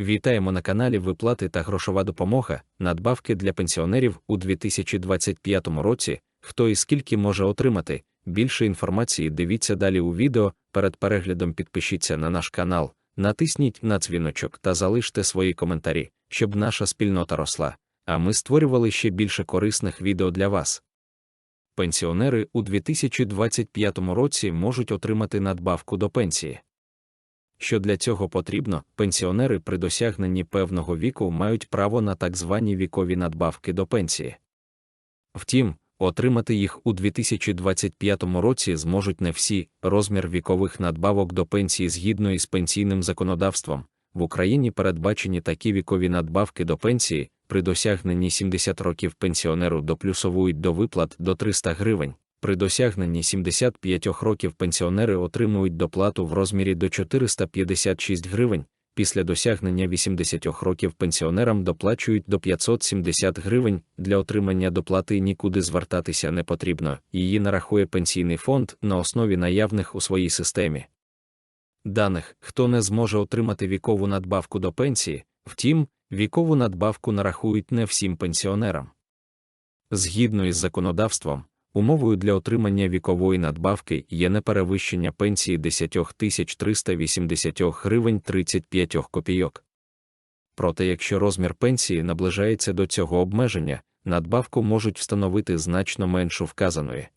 Вітаємо на каналі Виплати та грошова допомога, надбавки для пенсіонерів у 2025 році. Хто і скільки може отримати. Більше інформації дивіться далі у відео. Перед переглядом підпишіться на наш канал, натисніть на дзвіночок та залиште свої коментарі, щоб наша спільнота росла. А ми створювали ще більше корисних відео для вас. Пенсіонери у 2025 році можуть отримати надбавку до пенсії. Що для цього потрібно, пенсіонери при досягненні певного віку мають право на так звані вікові надбавки до пенсії. Втім, отримати їх у 2025 році зможуть не всі. Розмір вікових надбавок до пенсії згідно із пенсійним законодавством. В Україні передбачені такі вікові надбавки до пенсії, при досягненні 70 років пенсіонеру доплюсовують до виплат до 300 гривень, при досягненні 75 років пенсіонери отримують доплату в розмірі до 456 гривень, після досягнення 80 років пенсіонерам доплачують до 570 гривень, для отримання доплати нікуди звертатися не потрібно, її нарахує пенсійний фонд на основі наявних у своїй системі. Даних, хто не зможе отримати вікову надбавку до пенсії, втім, вікову надбавку нарахують не всім пенсіонерам. Згідно із законодавством, умовою для отримання вікової надбавки є неперевищення пенсії 10 380 гривень 35 копійок. Проте якщо розмір пенсії наближається до цього обмеження, надбавку можуть встановити значно меншу вказаної.